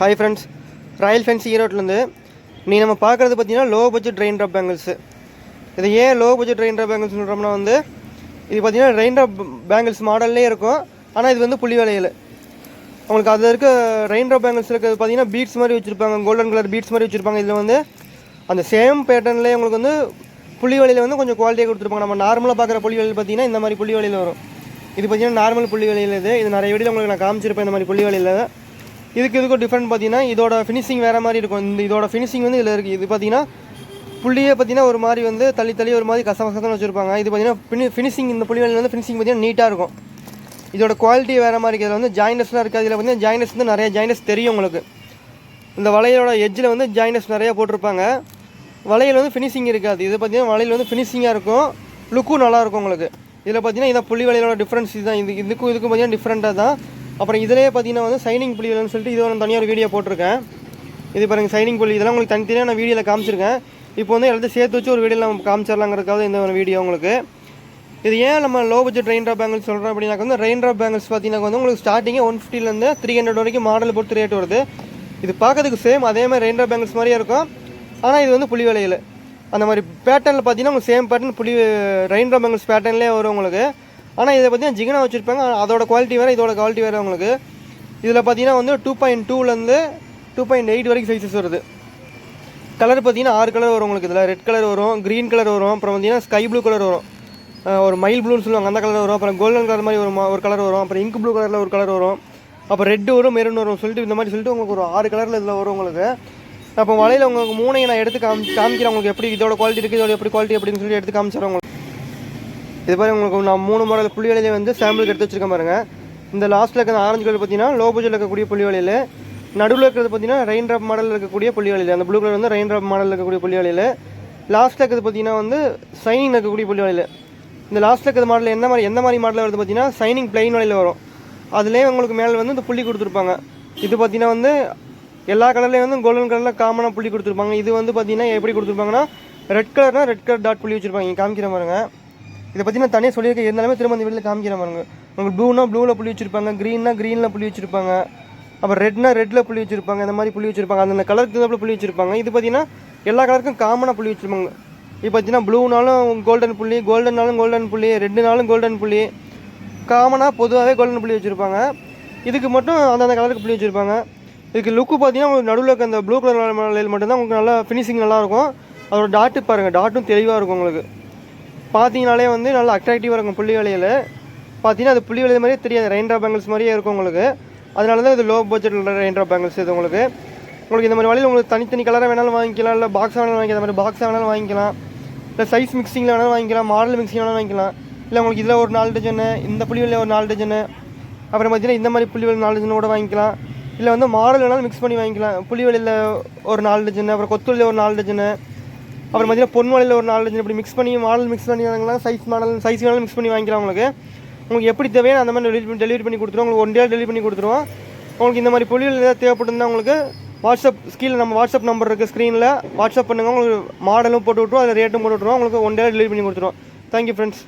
Hi friends royal fence ஈரோட்லேருந்து நீ நம்ம பார்க்குறது பார்த்தீங்கன்னா low budget rain drop bangles இது ஏன் low budget rain drop bangles சொல்கிறோம்னா வந்து இது பார்த்தீங்கன்னா ரெயின் ட்ராப் பேங்கிள்ஸ் மாடல்லே இருக்கும். ஆனால் இது வந்து புள்ளி வளையல். உங்களுக்கு அதில் இருக்க ரெயின் ட்ராப் பேங்கிள்ஸ் இருக்கிறது பார்த்தீங்கன்னா பீட்ஸ் மாதிரி வச்சுருப்பாங்க கோல்டன் கலர் பீட்ஸ் மாதிரி வச்சுருப்பாங்க. இதில் வந்து அந்த சேம் பேட்டர்ன்லேயே உங்களுக்கு வந்து புள்ளி வலையில் வந்து கொஞ்சம் குவாலிட்டியாக கொடுத்துருப்பாங்க. நம்ம நார்மலாக பார்க்குற புள்ளி வலையில் பார்த்தீங்கன்னா இந்த மாதிரி புள்ளி வலையில் வரும். இது பார்த்தீங்கன்னா நார்மல் புள்ளி வலையில் இது. இது நிறைய வீடியோ உங்களுக்கு நான் காமிச்சிருப்பேன் இந்த மாதிரி புள்ளி வலையில் இதுக்கு இதுக்கும் டிஃப்ரெண்ட் பார்த்தீங்கன்னா இதோட ஃபினிஷிங் வேறு மாதிரி இருக்கும். இந்த இதோட ஃபினிஷிங் வந்து இதில் இருக்குது இது பார்த்தீங்கன்னா புள்ளியே பார்த்தீங்கன்னா ஒரு மாதிரி வந்து தள்ளி தள்ளி ஒரு மாதிரி கசம் கசன்னு வச்சுருப்பாங்க. இது பார்த்தீங்கன்னா ஃபினி ஃபினிஷிங் இந்த புள்ளி வலையில் வந்து ஃபினிஷிங் பார்த்தீங்கன்னா நீட்டாக இருக்கும். இதோட குவாலிட்டி வேறு மாதிரி இருக்குது இதில் வந்து ஜாயினஸ்லாம் இருக்குது. இதில் வந்து ஜாயினஸ் வந்து நிறைய ஜாயினஸ் தெரியும் உங்களுக்கு. இந்த வளையலோட எஜ்ஜில் வந்து ஜாயினஸ் நிறைய போட்டிருப்பாங்க. வளையல் வந்து ஃபினிஷிங் இருக்காது. இது பார்த்தீங்கன்னா வளையல் வந்து ஃபினிஷிங்காக இருக்கும். லுக்கும் நல்லாயிருக்கும் உங்களுக்கு. இதில் பார்த்தீங்கன்னா இதான் புள்ளி வேலையோட டிஃப்ரென்ஸ் இதுதான் இது இதுக்கும் இதுக்கும் பார்த்தீங்கன்னா டிஃப்ரெண்ட்டாக தான். அப்புறம் இதிலே பார்த்தீங்கன்னா வந்து சைனிங் புள்ளி வேலைன்னு சொல்லிட்டு இது நான் தனியாக ஒரு வீடியோ போட்டிருக்கேன். இது பாருங்க சைனிங் புள்ளி. இதெல்லாம் உங்களுக்கு தனித்தனியாக நான் வீடியோவில் காமிச்சிருக்கேன். இப்போ வந்து எல்லாத்தையும் சேர்த்து வச்சு ஒரு வீடியோவில் நம்ம காமிச்சிடலாங்கிறதுக்காக இந்த ஒரு வீடியோ உங்களுக்கு. இது ஏன் நம்ம low budget rain drop bangles சொல்கிறோம் அப்படின்னாக்க வந்து ரெயின் ட்ராப் பேங்கிள்ஸ் பார்த்தீங்கன்னா வந்து உங்களுக்கு ஸ்டார்டிங்கே ஒன் ஃபிஃப்டிலேருந்து த்ரீ ஹண்ட்ரட் வரைக்கும் மாடல் பொறுத்து ரேட் வருது. இது பார்க்கறதுக்கு சேம் அதே மாதிரி ரெயின் ட்ராப் பேங்கிள்ஸ் மாதிரியே இருக்கும். ஆனால் இது வந்து புள்ளி வேலையில் அந்த மாதிரி பேட்டர்னில் பார்த்தீங்கன்னா உங்களுக்கு சேம் பேட்டர்ன் புளி ரெயின் ட்ராப் பேட்டர்ன்லேயே வரும் உங்களுக்கு. ஆனால் இதை பார்த்தீங்கன்னா ஜிகனா வச்சுருப்பாங்க. அதோட குவாலிட்டி வேறு இதோட குவாலிட்டி வேறு உங்களுக்கு. இதில் பார்த்தீங்கன்னா வந்து டூ பாயிண்ட் டூலேருந்து டூ பாயிண்ட் எயிட் வரைக்கும் சைஸஸ் வருது. கலர் பார்த்தீங்கன்னா ஆறு கலர் வரும் உங்களுக்கு இதில். ரெட் கலர் வரும் க்ரீன் கலர் வரும் அப்புறம் பார்த்தீங்கன்னா ஸ்கை ப்ளூ கலர் வரும். ஒரு மயில் ப்ளூன்னு சொல்லுவாங்க. அந்த கலர் வரும். அப்புறம் கோல்டன் கலர் மாதிரி ஒரு ஒரு கலர் வரும். அப்புறம் இங்க் ப்ளூ கலரில் ஒரு கலர் வரும். அப்புறம் ரெட் வரும் மெரூன் வரும் சொல்லிட்டு இந்த மாதிரி சொல்லிட்டு உங்களுக்கு ஒரு ஆறு கலரில் இதில் வரும் உங்களுக்கு. அப்போ வலையில் உங்களுக்கு மூணையை நான் எடுத்து காமி காமிக்கிறேன். உங்களுக்கு எப்படி இதோட குவாலிட்டி இருக்குது இதோட எப்படி குவாலிட்டி அப்படின்னு சொல்லி எடுத்து காமிச்சிடறேன் உங்களுக்கு. இது பாருங்க உங்களுக்கு நான் மூணு மாடல் புள்ளி வலையில வந்து சாம்பிளுக்கு எடுத்து வச்சிருக்கேன் பாருங்கள் இந்த லாஸ்ட்டில் இருக்கிற ஆரஞ்சு கலர் பார்த்தீங்கன்னா லோ பட்ஜெட்டில் இருக்கக்கூடிய புள்ளி வலையில் நடுவில் இருக்கிறது பார்த்தீங்கன்னா ரெயின் ட்ராப் மாடலில் இருக்கக்கூடிய புள்ளி வலையில் அந்த ப்ளூ கலர் வந்து ரெயின் ட்ராப் மாடலில் இருக்கக்கூடிய புள்ளி வலையில் லாஸ்ட்டில் இருக்கிறது பார்த்தீங்கன்னா வந்து சைனிங் இருக்கக்கூடிய புள்ளி வலையில் இந்த லாஸ்ட்டில் இருக்கிற மாடல் என்ன மாதிரி எந்த மாதிரி மாடலில் வருது பார்த்தீங்கன்னா சைனிங் பிளைன் வலையில் வரும். அதுலேயே உங்களுக்கு மேலே வந்து இந்த புள்ளி கொடுத்துருப்பாங்க. இது பார்த்தீங்கன்னா வந்து எல்லா கலர்லேயும் வந்து கோல்டன் கலரில் காமனாக புள்ளி கொடுத்துருப்பாங்க. இது வந்து பார்த்தீங்கன்னா எப்படி கொடுத்துருப்பாங்கன்னா ரெட் கலர்னா ரெட் கலர் டாட் புள்ளி வச்சுருப்பாங்க. இங்கே காமிக்கிற பாருங்க. இதை பற்றி நான் தனியாக சொல்லியிருக்கேன். இருந்தாலுமே திரும்ப இந்த வீட்டில் காமிக்கிற பாருங்க. உங்களுக்கு ப்ளூனா ப்ளூவில் புள்ளி வச்சுருப்பாங்க. க்ரீன்னா க்ரீனில் புள்ளி வச்சுருப்பாங்க. அப்புறம் ரெட்னா ரெட்டில் புள்ளி வச்சுருப்பாங்க. இந்த மாதிரி புள்ளி வச்சுருப்பாங்க. அந்த கலருக்கு தகுந்த புள்ளி வச்சுருப்பாங்க. இது பார்த்தீங்கன்னா எல்லா கலருக்கும் காமனாக புள்ளி வச்சுருப்பாங்க. இப்போ பார்த்தீங்கன்னா ப்ளூனாலும் கோல்டன் புள்ளி கோல்டன்னாலும் கோல்டன் புள்ளி ரெட்டுனாலும் கோல்டன் புள்ளி. காமனாக பொதுவாகவே கோல்டன் புள்ளி வச்சுருப்பாங்க. இதுக்கு மட்டும் அந்தந்த கலருக்கு புள்ளி வச்சுருப்பாங்க. இதுக்கு லுக்கு பார்த்தீங்கன்னா உங்களுக்கு நடுவில் இருக்க அந்த ப்ளூ கலர் மலையில் மட்டும்தான் உங்களுக்கு நல்லா ஃபினிஷிங் நல்லாயிருக்கும். அதோட டாட்டு பாருங்கள் டாட்டும் தெளிவாக இருக்கும் உங்களுக்கு. பார்த்தீங்கனாலே வந்து நல்லா அட்ராக்டிவாக இருக்கும் புள்ளி வலையில் பார்த்தீங்கன்னா அது புள்ளி வலையில் மாதிரியே தெரியாது ரெயின் ட்ராப் பேங்கிள்ஸ் மாதிரியே இருக்கும் உங்களுக்கு. அதனால தான் இது லோ பட்ஜெட்டில் ரெயின் ட்ராப் பேங்கிள்ஸ் இது உங்களுக்கு. உங்களுக்கு இந்த மாதிரி வழியில் உங்களுக்கு தனித்தனி கலராக வேணாலும் வாங்கிக்கலாம் இல்லை பாக்ஸாக வேணாலும் வாங்கிக்கலாம் இந்த மாதிரி பாக்ஸாக வேணாலும் வாங்கிக்கலாம். இல்லை சைஸ் மிக்சிங்கில் வேணாலும் வாங்கிக்கலாம் மாடல் மிக்சிங் வேணாலும் வாங்கிக்கலாம். இல்லை உங்களுக்கு இதில் ஒரு நாலு டஜனு இந்த புள்ளி வலையில் ஒரு நாலு டஜனு அப்புறம் பார்த்தீங்கன்னா இந்த மாதிரி புள்ளி நாலு டஜன் கூட வாங்கிக்கலாம். இல்லை வந்து மாடல் வேணாலும் மிக்ஸ் பண்ணி வாங்கிக்கலாம். புள்ளி ஒரு நாலு டஜன் அப்புறம் கொத்துவலையில் ஒரு நாலு டஜனு அப்புறம் பார்த்தீங்கன்னா பொன் வலையில் ஒரு நாலு டஜன் இப்படி மிக்ஸ் பண்ணி மாடல் மிக்ஸ் பண்ணி வாங்கலாம் சைஸ் மாடல் சைஸ் வேணாலும் மிக்ஸ் பண்ணி வாங்கிக்கலாம் உங்களுக்கு. உங்களுக்கு எப்படி தேவையோ அந்த மாதிரி டெலிவரி பண்ணி டெலிவரி பண்ணி கொடுத்துருவோம். உங்களுக்கு ஒன் டே டெலிவரி பண்ணி கொடுத்துருவோம். உங்களுக்கு இந்த மாதிரி பொருள்கள் ஏதாவது தேவைப்படுதுன்னா உங்களுக்கு வாட்ஸ்அப் ஸ்கீல் நம்ம வாட்ஸ்அப் நம்பர் இருக்குது ஸ்க்ரீனில் வாட்ஸ்அப் பண்ணுங்கள் உங்களுக்கு மாடலும் போட்டு விட்ருவோம் அதில் ரேட்டும் போட்டு விட்ருவோம் உங்களுக்கு ஒன் டே டெலிவரி பண்ணி கொடுத்துருவோம். Thank you friends